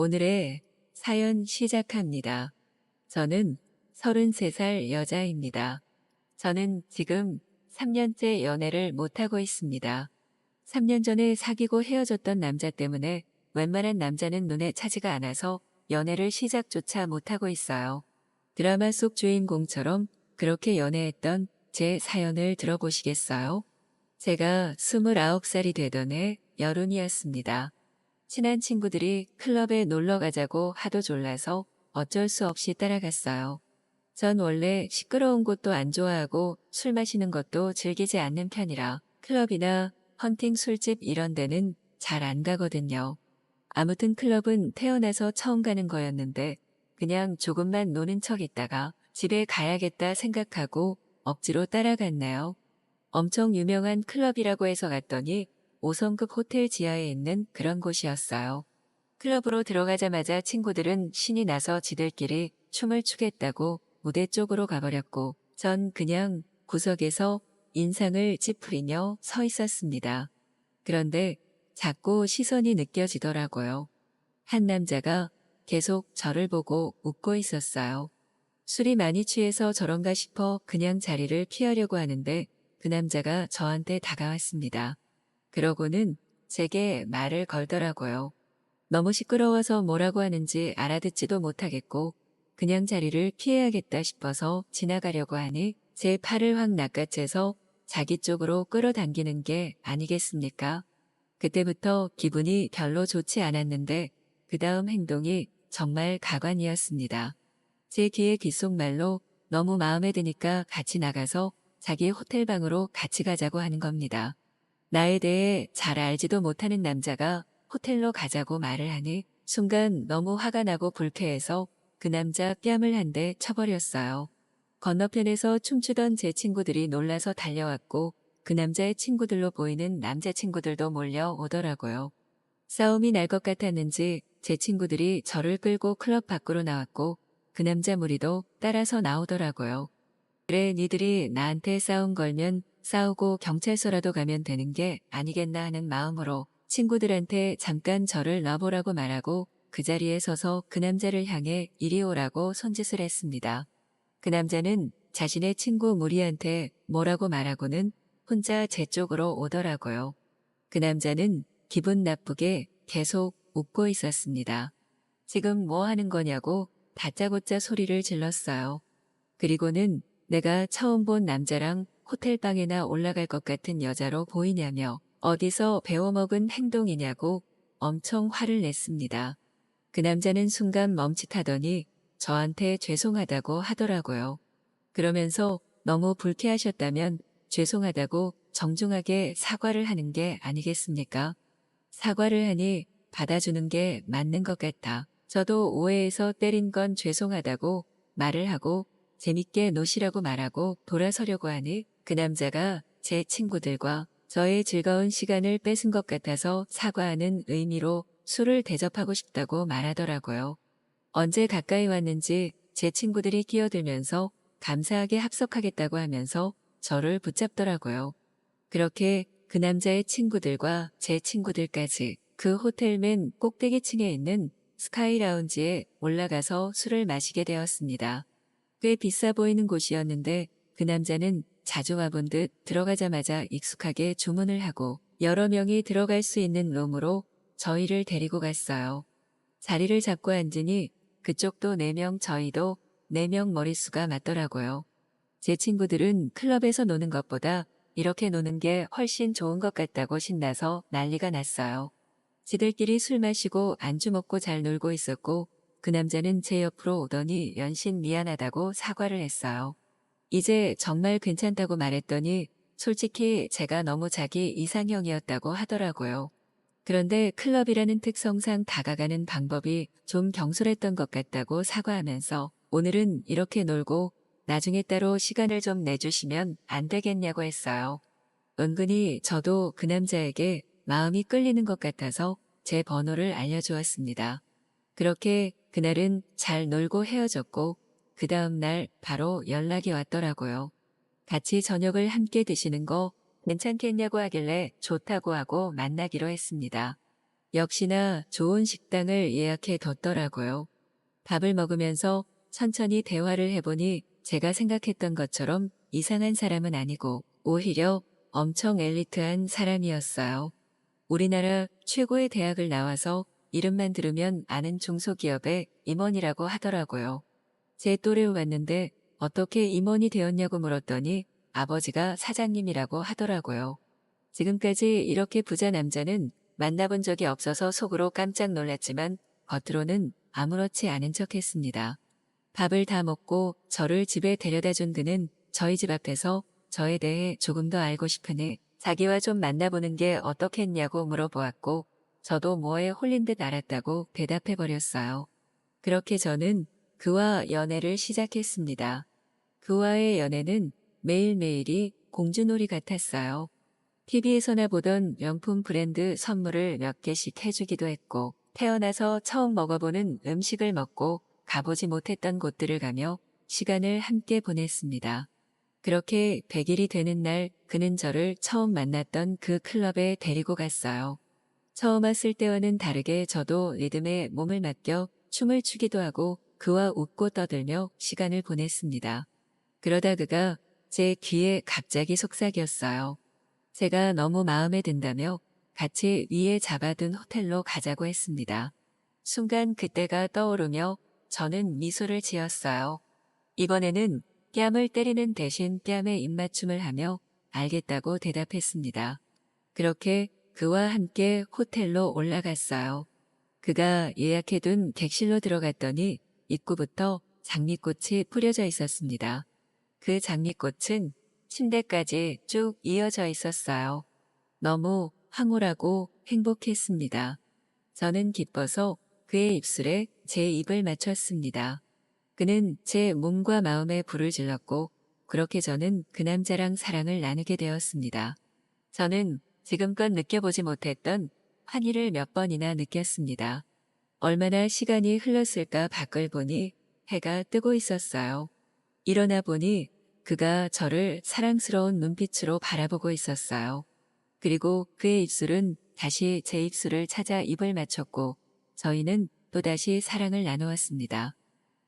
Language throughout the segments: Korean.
오늘의 사연 시작합니다. 저는 33살 여자입니다. 저는 지금 3년째 연애를 못하고 있습니다. 3년 전에 사귀고 헤어졌던 남자 때문에 웬만한 남자는 눈에 차지가 않아서 연애를 시작조차 못하고 있어요. 드라마 속 주인공처럼 그렇게 연애했던 제 사연을 들어보시겠어요? 제가 29살이 되던 해 여름이었습니다. 친한 친구들이 클럽에 놀러 가자고 하도 졸라서 어쩔 수 없이 따라갔어요. 전 원래 시끄러운 곳도 안 좋아하고 술 마시는 것도 즐기지 않는 편이라 클럽이나 헌팅 술집 이런 데는 잘 안 가거든요. 아무튼 클럽은 태어나서 처음 가는 거였는데 그냥 조금만 노는 척 있다가 집에 가야겠다 생각하고 억지로 따라갔나요. 엄청 유명한 클럽이라고 해서 갔더니 5성급 호텔 지하에 있는 그런 곳이었어요. 클럽으로 들어가자마자 친구들은 신이 나서 지들끼리 춤을 추겠다고 무대 쪽으로 가버렸고 전 그냥 구석에서 인상을 찌푸리며 서 있었습니다. 그런데 자꾸 시선이 느껴지더라고요. 한 남자가 계속 저를 보고 웃고 있었어요. 술이 많이 취해서 저런가 싶어 그냥 자리를 피하려고 하는데 그 남자가 저한테 다가왔습니다. 그러고는 제게 말을 걸더라고요. 너무 시끄러워서 뭐라고 하는지 알아듣지도 못하겠고 그냥 자리를 피해야겠다 싶어서 지나가려고 하니 제 팔을 확 낚아채서 자기 쪽으로 끌어당기는 게 아니겠습니까? 그때부터 기분이 별로 좋지 않았는데 그 다음 행동이 정말 가관이었습니다. 제 귀에 귓속말로 너무 마음에 드니까 같이 나가서 자기 호텔방으로 같이 가자고 하는 겁니다. 나에 대해 잘 알지도 못하는 남자가 호텔로 가자고 말을 하니 순간 너무 화가 나고 불쾌해서 그 남자 뺨을 한 대 쳐버렸어요. 건너편에서 춤추던 제 친구들이 놀라서 달려왔고 그 남자의 친구들로 보이는 남자친구들도 몰려오더라고요. 싸움이 날 것 같았는지 제 친구들이 저를 끌고 클럽 밖으로 나왔고 그 남자 무리도 따라서 나오더라고요. 그래 니들이 나한테 싸움 걸면 싸우고 경찰서라도 가면 되는 게 아니겠나 하는 마음으로 친구들한테 잠깐 저를 놔보라고 말하고 그 자리에 서서 그 남자를 향해 이리 오라고 손짓을 했습니다. 그 남자는 자신의 친구 무리한테 뭐라고 말하고는 혼자 제 쪽으로 오더라고요. 그 남자는 기분 나쁘게 계속 웃고 있었습니다. 지금 뭐 하는 거냐고 다짜고짜 소리를 질렀어요. 그리고는 내가 처음 본 남자랑 호텔 방에나 올라갈 것 같은 여자로 보이냐며 어디서 배워먹은 행동이냐고 엄청 화를 냈습니다. 그 남자는 순간 멈칫하더니 저한테 죄송하다고 하더라고요. 그러면서 너무 불쾌하셨다면 죄송하다고 정중하게 사과를 하는 게 아니겠습니까? 사과를 하니 받아주는 게 맞는 것 같아. 저도 오해해서 때린 건 죄송하다고 말을 하고 재밌게 노시라고 말하고 돌아서려고 하니 그 남자가 제 친구들과 저의 즐거운 시간을 뺏은 것 같아서 사과하는 의미로 술을 대접하고 싶다고 말하더라고요. 언제 가까이 왔는지 제 친구들이 끼어들면서 감사하게 합석하겠다고 하면서 저를 붙잡더라고요. 그렇게 그 남자의 친구들과 제 친구들까지 그 호텔 맨 꼭대기층에 있는 스카이 라운지에 올라가서 술을 마시게 되었습니다. 꽤 비싸 보이는 곳이었는데 그 남자는 자주 와본 듯 들어가자마자 익숙하게 주문을 하고 여러 명이 들어갈 수 있는 룸으로 저희를 데리고 갔어요. 자리를 잡고 앉으니 그쪽도 4명 저희도 4명 머릿수가 맞더라고요. 제 친구들은 클럽에서 노는 것보다 이렇게 노는 게 훨씬 좋은 것 같다고 신나서 난리가 났어요. 지들끼리 술 마시고 안주 먹고 잘 놀고 있었고 그 남자는 제 옆으로 오더니 연신 미안하다고 사과를 했어요. 이제 정말 괜찮다고 말했더니 솔직히 제가 너무 자기 이상형이었다고 하더라고요. 그런데 클럽이라는 특성상 다가가는 방법이 좀 경솔했던 것 같다고 사과하면서 오늘은 이렇게 놀고 나중에 따로 시간을 좀 내주시면 안 되겠냐고 했어요. 은근히 저도 그 남자에게 마음이 끌리는 것 같아서 제 번호를 알려주었습니다. 그렇게 그날은 잘 놀고 헤어졌고 그 다음 날 바로 연락이 왔더라고요. 같이 저녁을 함께 드시는 거 괜찮겠냐고 하길래 좋다고 하고 만나기로 했습니다. 역시나 좋은 식당을 예약해 뒀더라고요. 밥을 먹으면서 천천히 대화를 해보니 제가 생각했던 것처럼 이상한 사람은 아니고 오히려 엄청 엘리트한 사람이었어요. 우리나라 최고의 대학을 나와서 이름만 들으면 아는 중소기업의 임원이라고 하더라고요. 제 또래로 갔는데 어떻게 임원이 되었냐고 물었더니 아버지가 사장님이라고 하더라고요. 지금까지 이렇게 부자 남자는 만나본 적이 없어서 속으로 깜짝 놀랐지만 겉으로는 아무렇지 않은 척 했습니다. 밥을 다 먹고 저를 집에 데려다 준 그는 저희 집 앞에서 저에 대해 조금 더 알고 싶으니 자기와 좀 만나보는 게 어떻겠냐고 물어보았고 저도 뭐에 홀린 듯 알았다고 대답해 버렸어요. 그렇게 저는 그와 연애를 시작했습니다. 그와의 연애는 매일매일이 공주놀이 같았어요. TV에서나 보던 명품 브랜드 선물을 몇 개씩 해주기도 했고 태어나서 처음 먹어보는 음식을 먹고 가보지 못했던 곳들을 가며 시간을 함께 보냈습니다. 그렇게 100일이 되는 날 그는 저를 처음 만났던 그 클럽에 데리고 갔어요. 처음 왔을 때와는 다르게 저도 리듬에 몸을 맡겨 춤을 추기도 하고 그와 웃고 떠들며 시간을 보냈습니다. 그러다 그가 제 귀에 갑자기 속삭였어요. 제가 너무 마음에 든다며 같이 위에 잡아둔 호텔로 가자고 했습니다. 순간 그때가 떠오르며 저는 미소를 지었어요. 이번에는 뺨을 때리는 대신 뺨에 입맞춤을 하며 알겠다고 대답했습니다. 그렇게 그와 함께 호텔로 올라갔어요. 그가 예약해둔 객실로 들어갔더니 입구부터 장미꽃이 뿌려져 있었습니다. 그 장미꽃은 침대까지 쭉 이어져 있었어요. 너무 황홀하고 행복했습니다. 저는 기뻐서 그의 입술에 제 입을 맞췄습니다. 그는 제 몸과 마음에 불을 질렀고 그렇게 저는 그 남자랑 사랑을 나누게 되었습니다. 저는 지금껏 느껴보지 못했던 환희를 몇 번이나 느꼈습니다. 얼마나 시간이 흘렀을까 밖을 보니 해가 뜨고 있었어요. 일어나 보니 그가 저를 사랑스러운 눈빛으로 바라보고 있었어요. 그리고 그의 입술은 다시 제 입술을 찾아 입을 맞췄고 저희는 또다시 사랑을 나누었습니다.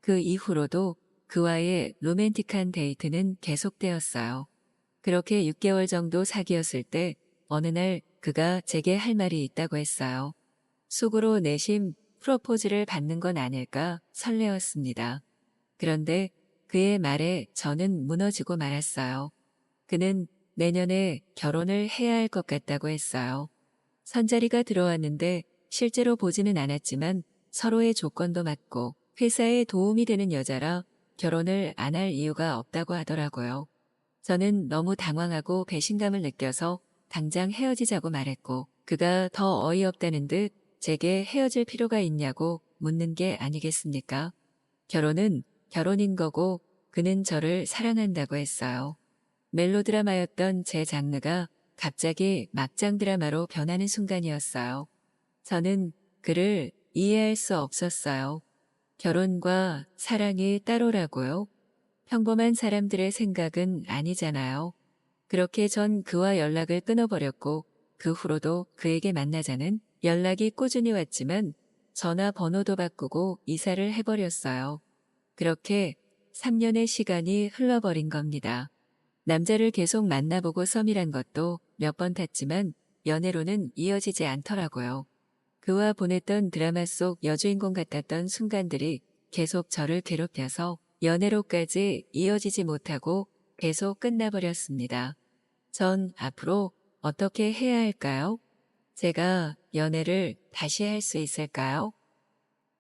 그 이후로도 그와의 로맨틱한 데이트는 계속되었어요. 그렇게 6개월 정도 사귀었을 때 어느 날 그가 제게 할 말이 있다고 했어요. 속으로 내심 프로포즈를 받는 건 아닐까 설레었습니다. 그런데 그의 말에 저는 무너지고 말았어요. 그는 내년에 결혼을 해야 할 것 같다고 했어요. 선자리가 들어왔는데 실제로 보지는 않았지만 서로의 조건도 맞고 회사에 도움이 되는 여자라 결혼을 안 할 이유가 없다고 하더라고요. 저는 너무 당황하고 배신감을 느껴서 당장 헤어지자고 말했고 그가 더 어이없다는 듯 제게 헤어질 필요가 있냐고 묻는 게 아니겠습니까? 결혼은 결혼인 거고 그는 저를 사랑한다고 했어요. 멜로드라마였던 제 장르가 갑자기 막장 드라마로 변하는 순간이었어요. 저는 그를 이해할 수 없었어요. 결혼과 사랑이 따로라고요? 평범한 사람들의 생각은 아니잖아요. 그렇게 전 그와 연락을 끊어버렸고 그 후로도 그에게 만나자는 연락이 꾸준히 왔지만 전화 번호도 바꾸고 이사를 해버렸어요. 그렇게 3년의 시간이 흘러버린 겁니다. 남자를 계속 만나보고 썸이란 것도 몇 번 탔지만 연애로는 이어지지 않더라고요. 그와 보냈던 드라마 속 여주인공 같았던 순간들이 계속 저를 괴롭혀서 연애로까지 이어지지 못하고 계속 끝나버렸습니다. 전 앞으로 어떻게 해야 할까요? 제가 연애를 다시 할 수 있을까요?